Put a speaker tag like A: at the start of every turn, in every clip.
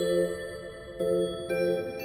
A: Música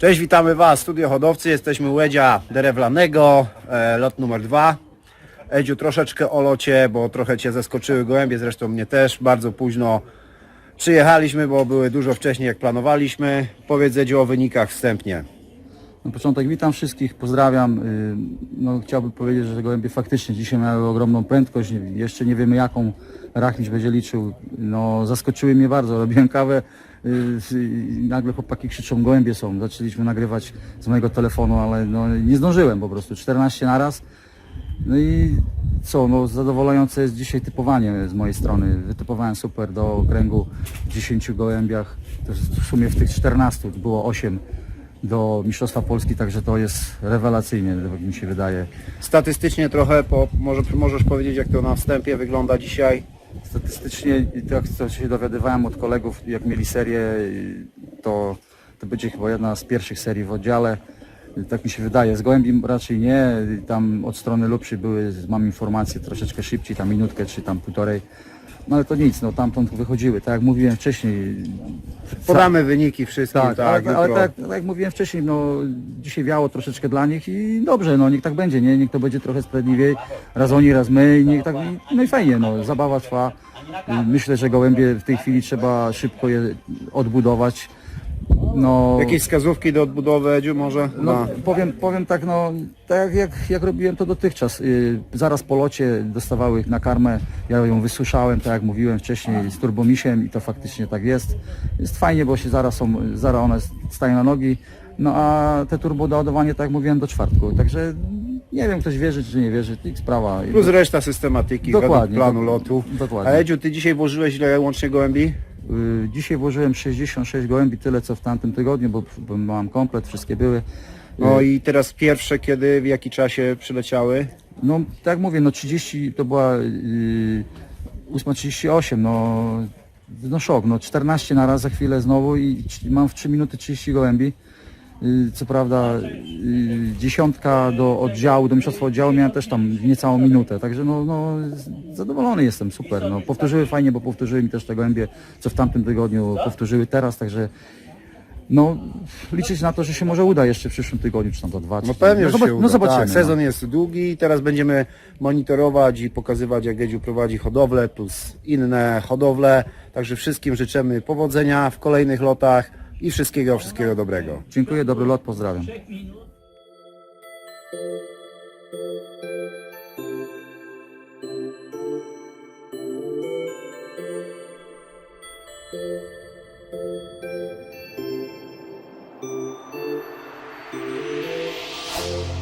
A: Cześć, witamy Was, studio hodowcy, jesteśmy u Edzia Derewlanego, e, lot numer dwa. Edziu, troszeczkę o locie, bo trochę Cię zaskoczyły gołębie, zresztą mnie też, bardzo późno przyjechaliśmy, bo były dużo wcześniej jak planowaliśmy. Powiedz Edziu o wynikach wstępnie.
B: Na początek witam wszystkich, pozdrawiam. Y, No, chciałbym powiedzieć, że gołębie faktycznie dzisiaj miały ogromną prędkość. Jeszcze nie wiemy jaką Rachmiś będzie liczył. No, zaskoczyły mnie bardzo. Robiłem kawę y, i nagle chłopaki krzyczą gołębie są. Zaczęliśmy nagrywać z mojego telefonu, ale no, nie zdążyłem po prostu. 14 naraz. No i co, no zadowalające jest dzisiaj typowanie z mojej strony. Wytypowałem super do okręgu w 10 gołębiach. W sumie w tych 14 było 8 do Mistrzostwa Polski, także to jest rewelacyjnie, jak mi się wydaje.
A: Statystycznie trochę, po, może możesz powiedzieć jak to na wstępie wygląda dzisiaj?
B: Statystycznie, tak co się dowiadywałem od kolegów, jak mieli serię, to, to będzie chyba jedna z pierwszych serii w oddziale. Tak mi się wydaje. Z Gołębim raczej nie. Tam od strony Lubszy były, mam informacje, troszeczkę szybciej, tam minutkę czy tam półtorej. No ale to nic, no tamtąd wychodziły. Tak jak mówiłem wcześniej.
A: Podamy wyniki wszystkim, tak,
B: Tak, ale, ale
A: jutro.
B: tak, tak jak mówiłem wcześniej, no dzisiaj wiało troszeczkę dla nich i dobrze, no niech tak będzie, nie? Niech to będzie trochę sprawiedliwiej. Raz oni, raz my i niech tak, no i fajnie, no zabawa trwa. Myślę, że gołębie w tej chwili trzeba szybko je odbudować. No,
A: Jakieś wskazówki do odbudowy, Edziu, może?
B: no,
A: Na-
B: powiem, powiem tak, no tak jak, jak robiłem to dotychczas. Y, zaraz po locie dostawały na karmę, ja ją wysuszałem, tak jak mówiłem wcześniej, z turbomisiem i to faktycznie tak jest. Jest fajnie, bo się zaraz są, zaraz one stają na nogi, no a te turbodoładowanie, tak jak mówiłem, do czwartku. Także nie wiem, ktoś wierzy czy nie wierzy, to ich sprawa.
A: Plus reszta systematyki
B: Dokładnie,
A: według planu
B: dok-
A: lotu.
B: dokładnie.
A: A Edziu, ty dzisiaj włożyłeś ile łącznie gołębi?
B: Y, Dzisiaj włożyłem 66 gołębi, tyle co w tamtym tygodniu, bo, bo mam komplet, wszystkie były. Y,
A: No i teraz pierwsze, kiedy, w jaki czasie przyleciały?
B: No tak mówię, no 30 to była yy, 8.38, no, no szok, no 14 na raz za chwilę znowu i c- mam w 3 minuty 30 gołębi. Yy, co prawda yy, dziesiątka do oddziału, do mistrzostwa oddziału miałem też tam niecałą minutę, także no, no zadowolony jestem, super. No, powtórzyły fajnie, bo powtórzyły mi też te gołębie, co w tamtym tygodniu powtórzyły teraz, także no liczyć na to, że się może uda jeszcze w przyszłym tygodniu, czy tam za dwa,
A: No pewnie,
B: no,
A: że się uda.
B: no zobaczymy.
A: Tak,
B: no.
A: sezon jest długi i teraz będziemy monitorować i pokazywać, jak Edziu prowadzi hodowlę plus inne hodowle. Także wszystkim życzymy powodzenia w kolejnych lotach i wszystkiego, wszystkiego dobrego.
B: Dziękuję, dobry lot, pozdrawiam. Thank you.